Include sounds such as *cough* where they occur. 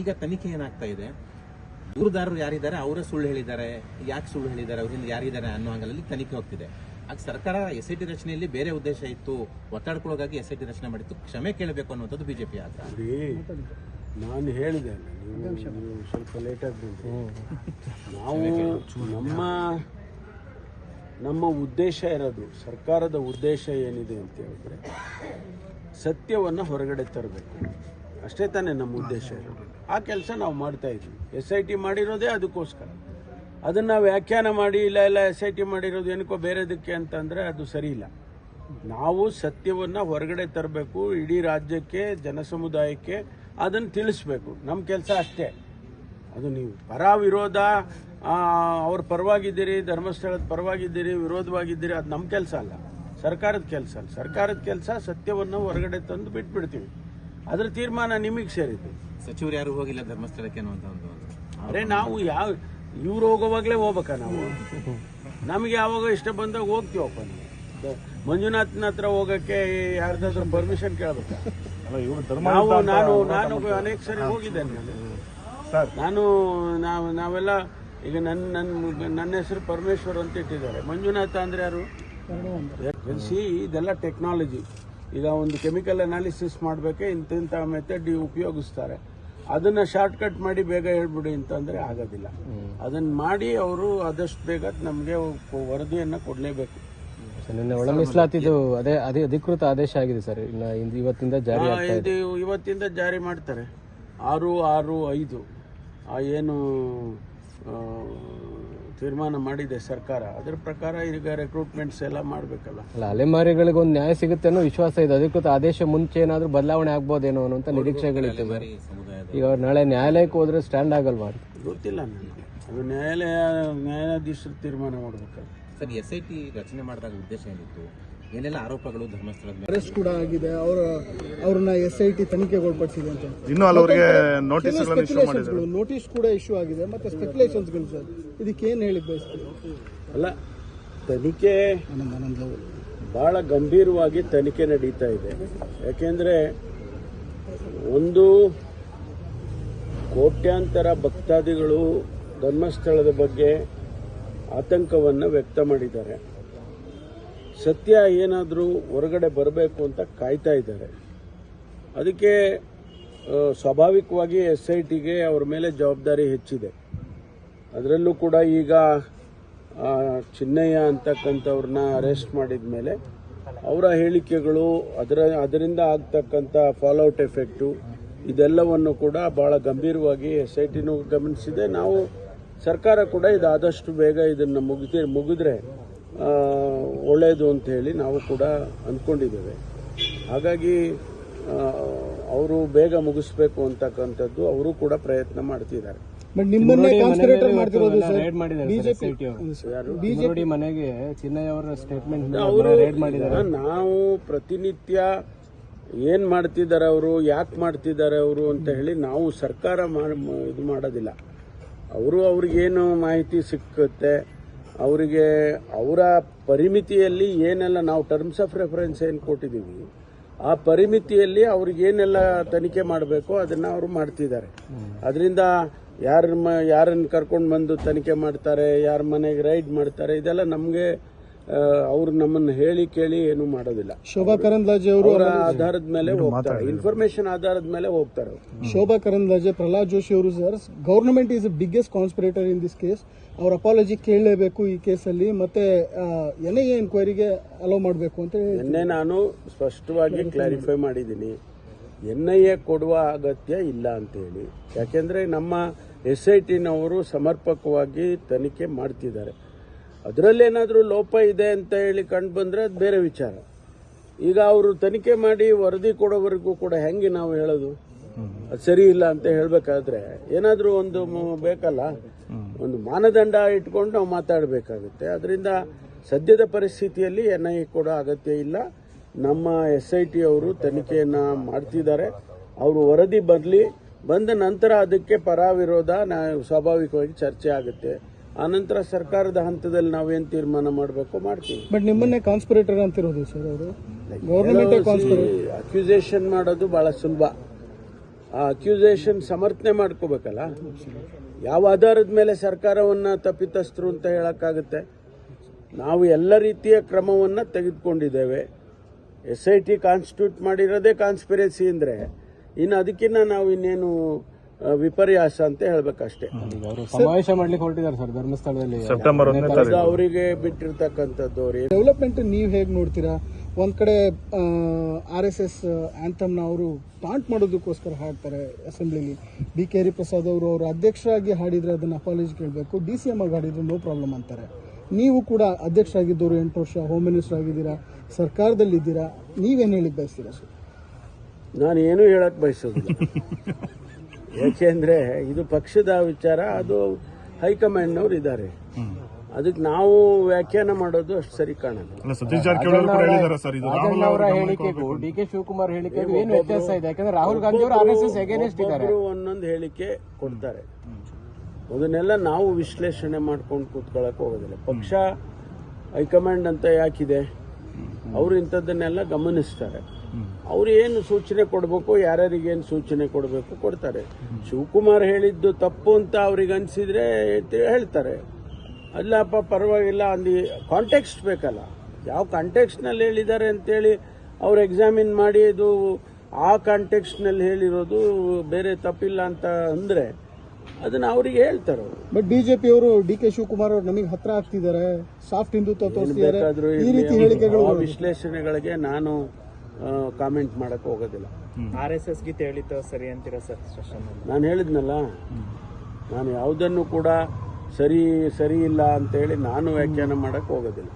ಈಗ ತನಿಖೆ ಏನಾಗ್ತಾ ಇದೆ? ದೂರದಾರರು ಯಾರಿದ್ದಾರೆ? ಅವರೇ ಸುಳ್ಳು ಹೇಳಿದ್ದಾರೆ. ಯಾಕೆ ಸುಳ್ಳು ಹೇಳಿದ್ದಾರೆ? ಅವರಿಂದ ಯಾರಿದ್ದಾರೆ ಅನ್ನೋ ಅಂಗಲಲ್ಲಿ ತನಿಖೆ ಹೋಗ್ತಿದೆ. ಆಗ ಸರ್ಕಾರ ಎಸ್ ಐ ಟಿ ರಚನೆಯಲ್ಲಿ ಬೇರೆ ಉದ್ದೇಶ ಇತ್ತು. ಒತ್ತಡಕ್ಕೊಳಗಾಗಿ ಎಸ್ ಐ ಟಿ ರಚನೆ ಮಾಡಿತ್ತು. ಕ್ಷಮೆ ಕೇಳಬೇಕು ಅನ್ನುವಂಥದ್ದು ಬಿಜೆಪಿ ಆತ ನಾನು ಹೇಳಿದೆ ಸ್ವಲ್ಪ ಲೇಟಾಗಿ ಬಂದ್ರಿ. ನಾವು ನಮ್ಮ ನಮ್ಮ ಉದ್ದೇಶ ಇರೋದು ಸರ್ಕಾರದ ಉದ್ದೇಶ ಏನಿದೆ ಅಂತ ಹೇಳಿದ್ರೆ ಸತ್ಯವನ್ನು ಹೊರಗಡೆ ತರಬೇಕು. ಅಷ್ಟೇ ತಾನೇ ನಮ್ಮ ಉದ್ದೇಶ ಇರೋದು. ಆ ಕೆಲಸ ನಾವು ಮಾಡ್ತಾ ಇದ್ವಿ. ಎಸ್ ಐ ಟಿ ಮಾಡಿರೋದೇ ಅದಕ್ಕೋಸ್ಕರ. ಅದನ್ನು ವ್ಯಾಖ್ಯಾನ ಮಾಡಿ, ಇಲ್ಲ ಇಲ್ಲ ಎಸ್ ಐ ಟಿ ಮಾಡಿರೋದು ಏನಕ್ಕೋ ಬೇರೆದಕ್ಕೆ ಅಂತಂದರೆ ಅದು ಸರಿ ಇಲ್ಲ. ನಾವು ಸತ್ಯವನ್ನು ಹೊರಗಡೆ ತರಬೇಕು, ಇಡೀ ರಾಜ್ಯಕ್ಕೆ, ಜನಸಮುದಾಯಕ್ಕೆ ಅದನ್ನು ತಿಳಿಸ್ಬೇಕು. ನಮ್ಮ ಕೆಲಸ ಅಷ್ಟೇ. ಅದು ನೀವು ಪರ ವಿರೋಧ ಅವ್ರ ಪರವಾಗಿದ್ದೀರಿ, ಧರ್ಮಸ್ಥಳದ ಪರವಾಗಿದ್ದೀರಿ, ವಿರೋಧವಾಗಿದ್ದೀರಿ, ಅದು ನಮ್ಮ ಕೆಲಸ ಅಲ್ಲ. ಸರ್ಕಾರದ ಕೆಲಸ ಅಲ್ಲ. ಸರ್ಕಾರದ ಕೆಲಸ ಸತ್ಯವನ್ನು ಹೊರಗಡೆ ತಂದು ಬಿಟ್ಬಿಡ್ತೀವಿ. ಅದ್ರ ತೀರ್ಮಾನ ನಿಮಗೆ ಸೇರಿದ್ದು. ಸಚಿವರು ಯಾರು ಹೋಗಿಲ್ಲ ಧರ್ಮಸ್ಥಳಕ್ಕೆ ಅನ್ನುವಂಥ ಒಂದು ಅರೆ ನಾವು ಯಾವ ಇವ್ರು ಹೋಗೋವಾಗಲೇ ಹೋಗ್ಬೇಕ ನಾವು? ನಮಗೆ ಯಾವಾಗ ಇಷ್ಟ ಬಂದಾಗ ಹೋಗ್ತೀವಪ್ಪ ನಾವು. ಮಂಜುನಾಥನ ಹತ್ರ ಹೋಗಕ್ಕೆ ಯಾರ್ದಾದ್ರೂ ಪರ್ಮಿಷನ್ ಕೇಳ್ಬೇಕಾ? ನಾವು ನಾನು ನಾನು ಅನೇಕ ಸರಿ ಹೋಗಿದ್ದೇನೆ ನಾನು. ನಾನು ನಾವು ನಾವೆಲ್ಲ ಈಗ ನನ್ನ ನನ್ನ ನನ್ನ ಹೆಸರು ಪರಮೇಶ್ವರ್ ಅಂತ ಇಟ್ಟಿದ್ದಾರೆ. ಮಂಜುನಾಥ ಅಂದ್ರೆ ಯಾರು? ಸಿ ಇದೆಲ್ಲ ಟೆಕ್ನಾಲಜಿ ಈಗ ಒಂದು ಕೆಮಿಕಲ್ ಅನಾಲಿಸಿಸ್ ಮಾಡಬೇಕೆ ಇಂತಿಂಥ ಮೆಥಡ್ ಉಪಯೋಗಿಸ್ತಾರೆ. ಅದನ್ನು ಶಾರ್ಟ್ ಕಟ್ ಮಾಡಿ ಬೇಗ ಹೇಳ್ಬಿಡಿ ಅಂತಂದರೆ ಆಗೋದಿಲ್ಲ. ಅದನ್ನು ಮಾಡಿ ಅವರು ಆದಷ್ಟು ಬೇಗ ನಮಗೆ ವರದಿಯನ್ನು ಕೊಡಲೇಬೇಕು. ನಿನ್ನೆ ಒಳ ಮೀಸಲಾತಿದು ಅದೇ ಅದೇ ಅಧಿಕೃತ ಆದೇಶ ಆಗಿದೆ ಸರ್. ಇನ್ನ ಇವತ್ತಿಂದ ಜಾರಿ ಇದು. ಇವತ್ತಿಂದ ಜಾರಿ ಮಾಡ್ತಾರೆ. ಆರು ಆರು ಐದು. ಏನು ತೀರ್ಮಾನ ಮಾಡಿದೆ ಸರ್ಕಾರ. ಅದ್ರ ಪ್ರಕಾರ ಈಗ ರೆಕ್ರೂಟ್ಮೆಂಟ್ಸ್ ಎಲ್ಲ ಮಾಡಬೇಕಲ್ಲ. ಅಲ್ಲ ಅಲೆಮಾರಿಗಳಿಗೆ ಒಂದು ನ್ಯಾಯ ಸಿಗುತ್ತೆ ಅನ್ನೋ ವಿಶ್ವಾಸ ಇದೆ. ಅಧಿಕೃತ ಆದೇಶ ಮುಂಚೆ ಏನಾದರೂ ಬದಲಾವಣೆ ಆಗ್ಬೋದೇನೋ ಅನ್ನೋಂಥ ಸರ್ ಸಮುದಾಯದ ಈಗ ಅವ್ರು ನಾಳೆ ನ್ಯಾಯಾಲಯಕ್ಕೆ ಹೋದ್ರೆ ಸ್ಟ್ಯಾಂಡ್ ಆಗಲ್ವಾ ಗೊತ್ತಿಲ್ಲ ನನಗೆ. ಅದು ನ್ಯಾಯಾಲಯ ನ್ಯಾಯಾಧೀಶರು ತೀರ್ಮಾನ ಮಾಡಬೇಕಲ್ಲ. ಸರ್ ಎಸ್ ಐ ಟಿ ರಚನೆ ಮಾಡಿದಾಗ ಉದ್ದೇಶ ಏನಿತ್ತು? ಏನೆಲ್ಲ ಆರೋಪಗಳು ಧರ್ಮಸ್ಥಳದ ಮೇಲೆ? ಅರೆಸ್ಟ್ ಕೂಡ ಆಗಿದೆ. ಅವರ ಅವ್ರನ್ನ ಎಸ್ ಐ ಟಿ ತನಿಖೆಗೆ ಒಳಪಡಿಸಿದೆ ಅಂತ. ಇನ್ನು ಹಲವರಿಗೆ ನೋಟಿಸ್ಗಳನ್ನು ಇಶ್ಯೂ ಮಾಡಿದ್ದಾರೆ. ನೋಟಿಸ್ ಕೂಡ ಇಶ್ಯೂ ಆಗಿದೆ. ಮತ್ತೆ ಸ್ಪೆಕ್ಯುಲೇಷನ್ಸ್ಗಳು ಸರ್. ಇದಕ್ಕೆ ಏನು ಹೇಳಿ ಬಯಸ್ತೀವಿ ಅಲ್ಲ ತನಿಖೆ ಬಹಳ ಗಂಭೀರವಾಗಿ ತನಿಖೆ ನಡೀತಾ ಇದೆ. ಯಾಕೆಂದ್ರೆ ಒಂದು ಕೋಟ್ಯಾಂತರ ಭಕ್ತಾದಿಗಳು ಧರ್ಮಸ್ಥಳದ ಬಗ್ಗೆ ಆತಂಕವನ್ನು ವ್ಯಕ್ತ ಮಾಡಿದ್ದಾರೆ. ಸತ್ಯ ಏನಾದರೂ ಹೊರಗಡೆ ಬರಬೇಕು ಅಂತ ಕಾಯ್ತಾ ಇದ್ದಾರೆ. ಅದಕ್ಕೆ ಸ್ವಾಭಾವಿಕವಾಗಿ ಎಸ್ ಐ ಟಿಗೆ ಅವ್ರ ಮೇಲೆ ಜವಾಬ್ದಾರಿ ಹೆಚ್ಚಿದೆ. ಅದರಲ್ಲೂ ಕೂಡ ಈಗ ಚಿನ್ನಯ್ಯ ಅಂತಕ್ಕಂಥವ್ರನ್ನ ಅರೆಸ್ಟ್ ಮಾಡಿದ ಮೇಲೆ ಅವರ ಹೇಳಿಕೆಗಳು ಅದರ, ಅದರಿಂದ ಆಗ್ತಕ್ಕಂಥ ಫಾಲೋಔಟ್ ಎಫೆಕ್ಟು ಇದೆಲ್ಲವನ್ನು ಕೂಡ ಭಾಳ ಗಂಭೀರವಾಗಿ ಎಸ್ ಐ ಟಿನೂ ಗಮನಿಸಿದೆ. ನಾವು ಸರ್ಕಾರ ಕೂಡ ಇದಾದಷ್ಟು ಬೇಗ ಇದನ್ನು ಮುಗಿದ, ಮುಗಿದ್ರೆ ಒಳ್ಳೆಯದು ಅಂತ ಹೇಳಿ ನಾವು ಕೂಡ ಅಂದ್ಕೊಂಡಿದ್ದೇವೆ. ಹಾಗಾಗಿ ಅವರು ಬೇಗ ಮುಗಿಸ್ಬೇಕು ಅಂತಕ್ಕಂಥದ್ದು ಅವರು ಕೂಡ ಪ್ರಯತ್ನ ಮಾಡ್ತಿದ್ದಾರೆ. ಬಟ್ ನಿಮ್ಮನ್ನೇ ಕಾನ್ಸ್ಪಿರೇಟರ್ ಮಾಡ್ತಿರೋದು ಸರ್ ರೇಡ್ ಮಾಡಿದ್ದಾರೆ ಬಿಜೆಪಿ ಮನೆಗೆ ಚಿನ್ನಯ್ಯ ಅವರ ಸ್ಟೇಟ್ಮೆಂಟ್ ಅವರು ರೇಡ್ ಮಾಡಿದ್ದಾರೆ. ನಾವು ಪ್ರತಿನಿತ್ಯ ಏನ್ ಮಾಡ್ತಿದ್ದಾರೆ ಅವರು ಯಾಕೆ ಮಾಡ್ತಿದ್ದಾರೆ ಅವರು ಅಂತ ಹೇಳಿ ನಾವು ಸರ್ಕಾರ ಮಾಡ್- ಇದು ಮಾಡೋದಿಲ್ಲ. ಅವರು ಅವ್ರಿಗೇನು ಮಾಹಿತಿ ಸಿಕ್ಕುತ್ತೆ ಅವರಿಗೆ ಅವರ ಪರಿಮಿತಿಯಲ್ಲಿ ಏನೆಲ್ಲ ನಾವು ಟರ್ಮ್ಸ್ ಆಫ್ ರೆಫರೆನ್ಸ್ ಏನು ಕೊಟ್ಟಿದ್ದೀವಿ, ಆ ಪರಿಮಿತಿಯಲ್ಲಿ ಅವ್ರಿಗೇನೆಲ್ಲ ತನಿಖೆ ಮಾಡಬೇಕು ಅದನ್ನು ಅವರು ಮಾಡ್ತಿದ್ದಾರೆ. ಅದರಿಂದ ಯಾರ ಮ, ಯಾರನ್ನು ಕರ್ಕೊಂಡು ಬಂದು ತನಿಖೆ ಮಾಡ್ತಾರೆ, ಯಾರ ಮನೆಗೆ ರೈಡ್ ಮಾಡ್ತಾರೆ, ಇದೆಲ್ಲ ನಮಗೆ ಅವ್ರು ನಮ್ಮನ್ನು ಹೇಳಿ ಕೇಳಿ ಏನು ಮಾಡೋದಿಲ್ಲ. ಶೋಭಾ ಕರಂದ್ಲಾಜೆ ಅವರು ಅವರ ಆಧಾರದ ಮೇಲೆ ಹೋಗ್ತಾರೆ. ಇನ್ಫಾರ್ಮೇಶನ್ ಆಧಾರದ ಮೇಲೆ ಹೋಗ್ತಾರೆ. ಶೋಭಾ ಕರಂದ್ಲಾಜೆ ಪ್ರಹ್ಲಾದ್ ಜೋಶಿ ಅವರು sir government is biggest conspirator in this case ಅವ್ರ ಅಪಾಲಜಿ ಕೇಳಲೇಬೇಕು ಈ ಕೇಸಲ್ಲಿ. ಮತ್ತೆ ಎನ್ ಐ ಎ ಎನ್ಕ್ವೈರಿಗೆ ಅಲೋ ಮಾಡಬೇಕು ಅಂತ ಹೇಳಿ ನಿನ್ನೆ ನಾನು ಸ್ಪಷ್ಟವಾಗಿ ಕ್ಲಾರಿಫೈ ಮಾಡಿದ್ದೀನಿ. ಎನ್ ಐ ಎ ಕೊಡುವ ಅಗತ್ಯ ಇಲ್ಲ ಅಂತೇಳಿ ಯಾಕೆಂದರೆ ನಮ್ಮ ಎಸ್ ಐ ಟಿನವರು ಸಮರ್ಪಕವಾಗಿ ತನಿಖೆ ಮಾಡ್ತಿದ್ದಾರೆ. ಅದರಲ್ಲೇನಾದರೂ ಲೋಪ ಇದೆ ಅಂತ ಹೇಳಿ ಕಂಡು ಬಂದರೆ ಅದು ಬೇರೆ ವಿಚಾರ. ಈಗ ಅವರು ತನಿಖೆ ಮಾಡಿ ವರದಿ ಕೊಡೋವರೆಗೂ ಕೂಡ ಹೆಂಗೆ ನಾವು ಹೇಳೋದು? ಅದು ಸರಿ ಇಲ್ಲ ಅಂತ ಹೇಳಬೇಕಾದ್ರೆ ಏನಾದರೂ ಒಂದು ಬೇಕಲ್ಲ? ಒಂದು ಮಾನದಂಡ ಇಟ್ಕೊಂಡು ನಾವು ಮಾತಾಡಬೇಕಾಗುತ್ತೆ. ಅದರಿಂದ ಸದ್ಯದ ಪರಿಸ್ಥಿತಿಯಲ್ಲಿ ಎನ್ ಐ ಕೂಡ ಅಗತ್ಯ ಇಲ್ಲ. ನಮ್ಮ ಎಸ್ ಐ ಟಿ ಅವರು ತನಿಖೆಯನ್ನು ಮಾಡ್ತಿದ್ದಾರೆ. ಅವರು ವರದಿ ಬರಲಿ. ಬಂದ ನಂತರ ಅದಕ್ಕೆ ಪರ ವಿರೋಧ ನಾ ಸ್ವಾಭಾವಿಕವಾಗಿ ಚರ್ಚೆ ಆಗುತ್ತೆ. ಆನಂತರ ಸರ್ಕಾರದ ಹಂತದಲ್ಲಿ ನಾವೇನು ತೀರ್ಮಾನ ಮಾಡಬೇಕು ಮಾಡ್ತೀವಿ. ಬಟ್ ನಿಮ್ಮನ್ನೇ ಕಾನ್ಸ್ಪಿರೇಟರ್ ಅಂತಿರೋದು ಸರ್ ಅವರು. ಕಾನ್ಸ್ಪಿರೇಟರ್ ಮಾಡೋದು ಬಹಳ ಸುಲಭ. ಆ ಅಕ್ಯೂಸೇಷನ್ ಸಮರ್ಥನೆ ಮಾಡ್ಕೋಬೇಕಲ್ಲ? ಯಾವ ಆಧಾರದ ಮೇಲೆ ಸರ್ಕಾರವನ್ನು ತಪ್ಪಿತಸ್ಥರು ಅಂತ ಹೇಳೋಕ್ಕಾಗುತ್ತೆ? ನಾವು ಎಲ್ಲ ರೀತಿಯ ಕ್ರಮವನ್ನು ತೆಗೆದುಕೊಂಡಿದ್ದೇವೆ. ಎಸ್ ಐ ಟಿ ಕಾನ್ಸ್ಟಿಟ್ಯೂಟ್ ಮಾಡಿರೋದೇ ಕಾನ್ಸ್ಪಿರೆನ್ಸಿ ಅಂದರೆ. ಇನ್ನು ಅದಕ್ಕಿಂತ ನಾವು ಇನ್ನೇನು ವಿಪರ್ಯಾಸ ಅಂತ ಹೇಳ್ಬೇಕಷ್ಟೇ. ಸಮಾವೇಶ ಮಾಡ್ಲಿಕ್ಕೆ ಹೊರಟಿದ್ದಾರೆ ಸರ್ ಧರ್ಮಸ್ಥಳದಲ್ಲಿ. ಸೆಪ್ಟೆಂಬರ್ ಅದು ಅವರಿಗೆ ಬಿಟ್ಟಿರ್ತಕ್ಕಂಥದ್ದು ಅವರಿಗೆ ಡೆವಲಪ್ಮೆಂಟ್ ನೀವು ಹೇಗೆ ನೋಡ್ತೀರಾ? ಒಂದ್ ಕಡೆ ಆರ್ ಎಸ್ ಎಸ್ ಆಂಥಮ್ನ ಅವರು ಟಾಂಟ್ ಮಾಡೋದಕ್ಕೋಸ್ಕರ ಹಾಡ್ತಾರೆ ಅಸೆಂಬ್ಲಿಲಿ. ಬಿ ಕೆ ಹರಿಪ್ರಸಾದ್ ಅವರು ಅವರು ಅಧ್ಯಕ್ಷರಾಗಿ ಹಾಡಿದ್ರೆ ಅದನ್ನ ಅಪಾಲಜಿ ಕೇಳಬೇಕು. ಡಿ ಸಿ ಎಂ ಆಗಿ ಹಾಡಿದ್ರೆ ನೋ ಪ್ರಾಬ್ಲಮ್ ಅಂತಾರೆ. ನೀವು ಕೂಡ ಅಧ್ಯಕ್ಷರಾಗಿದ್ದವರು ಎಂಟು ವರ್ಷ ಹೋಮ್ ಮಿನಿಸ್ಟರ್ ಆಗಿದ್ದೀರಾ ಸರ್ಕಾರದಲ್ಲಿದ್ದೀರಾ ನೀವೇನು ಹೇಳಿ ಬಯಸ್ತೀರಾ ಸರ್? ನಾನು ಏನೂ ಹೇಳಕ್ ಬಯಸೋದಿಲ್ಲ. *laughs* ಯಾಕೆಂದ್ರೆ ಇದು ಪಕ್ಷದ ವಿಚಾರ ಅದು ಹೈಕಮಾಂಡ್ನವ್ರು ಇದ್ದಾರೆ. ಅದಕ್ಕೆ ನಾವು ವ್ಯಾಖ್ಯಾನ ಮಾಡೋದು ಅಷ್ಟು ಸರಿ ಕಾಣಲ್ಲ. ಅಲ್ಲ ಸತೀಶ್ ಜಾರಕಿಹೊಳಿ ಅವರು ಕೂಡ ಹೇಳಿದ್ದಾರೆ ಸರ್ ಇದು ರಾಹುಲ್ ಅವರ ಅವರ ಹೇಳಿಕೆಗೂ ಡಿ ಕೆ ಶಿವಕುಮಾರ್ ಹೇಳಿಕೆಗೂ ಏನು ವ್ಯತ್ಯಾಸ ಇದೆ? ಯಾಕಂದ್ರೆ ರಾಹುಲ್ ಗಾಂಧಿ ಅವರು ಆರ್ ಎಸ್ ಎಸ್ ಎಗೇನೆಸ್ಟ್ ಇದ್ದಾರೆ. ಒಂದೊಂದು ಹೇಳಿಕೆ ಕೊಡ್ತಾರೆ. ಅದನ್ನೆಲ್ಲ ನಾವು ವಿಶ್ಲೇಷಣೆ ಮಾಡ್ಕೊಂಡು ಕೂತ್ಕೊಳ್ಳಕ್ ಹೋಗೋದಿಲ್ಲ. ಪಕ್ಷ ಹೈಕಮಾಂಡ್ ಅಂತ ಯಾಕಿದೆ? ಅವರು ಇಂಥದ್ದನ್ನೆಲ್ಲ ಗಮನಿಸ್ತಾರೆ. ಅವ್ರು ಏನು ಸೂಚನೆ ಕೊಡಬೇಕು ಯಾರ್ಯಾರಿಗೆ ಏನು ಸೂಚನೆ ಕೊಡಬೇಕು ಕೊಡ್ತಾರೆ. ಶಿವಕುಮಾರ್ ಹೇಳಿದ್ದು ತಪ್ಪು ಅಂತ ಅವ್ರಿಗೆ ಅನ್ಸಿದ್ರೆ ಹೇಳ್ತಾರೆ. ಅಲ್ಲಪ್ಪ ಪರವಾಗಿಲ್ಲ ಅಲ್ಲಿ ಕಾಂಟೆಕ್ಸ್ಟ್ ಬೇಕಲ್ಲ. ಯಾವ ಕಾಂಟೆಕ್ಸ್ನಲ್ಲಿ ಹೇಳಿದ್ದಾರೆ ಅಂತೇಳಿ ಅವ್ರು ಎಕ್ಸಾಮಿನ್ ಮಾಡಿ ಇದು ಆ ಕಾಂಟೆಕ್ಸ್ನಲ್ಲಿ ಹೇಳಿರೋದು ಬೇರೆ ತಪ್ಪಿಲ್ಲ ಅಂತ ಅಂದರೆ ಅದನ್ನ ಅವರಿಗೆ ಹೇಳ್ತಾರೆ. ಬಟ್ ಬಿಜೆಪಿ ಅವರು ಡಿ ಕೆ ಶಿವಕುಮಾರ್ ಅವರು ನಮಗೆ ಹತ್ರ ಆಗ್ತಿದ್ದಾರೆ ಸಾಫ್ಟ್ ಹಿಂದುತ್ವ ತೋರಿಸ್ತಿದ್ದಾರೆ ಈ ರೀತಿ ಹೇಳಿಕೆಗಳು ವಿಶ್ಲೇಷಣೆಗಳಿಗೆ ನಾನು ಕಾಮೆಂಟ್ ಮಾಡಕ್ ಹೋಗೋದಿಲ್ಲ. ಆರ್ ಎಸ್ ಎಸ್ ಗೀತೆ ಹೇಳಿದ್ದು ಸರಿ ಅಂತೀರಾ ಸರ್ ನಾನು ಹೇಳಿದ್ನಲ್ಲ? ನಾನು ಯಾವುದನ್ನು ಕೂಡ ಸರಿ ಸರಿ ಇಲ್ಲ ಅಂತೇಳಿ ನಾನು ವ್ಯಾಖ್ಯಾನ ಮಾಡಕ್ ಹೋಗೋದಿಲ್ಲ.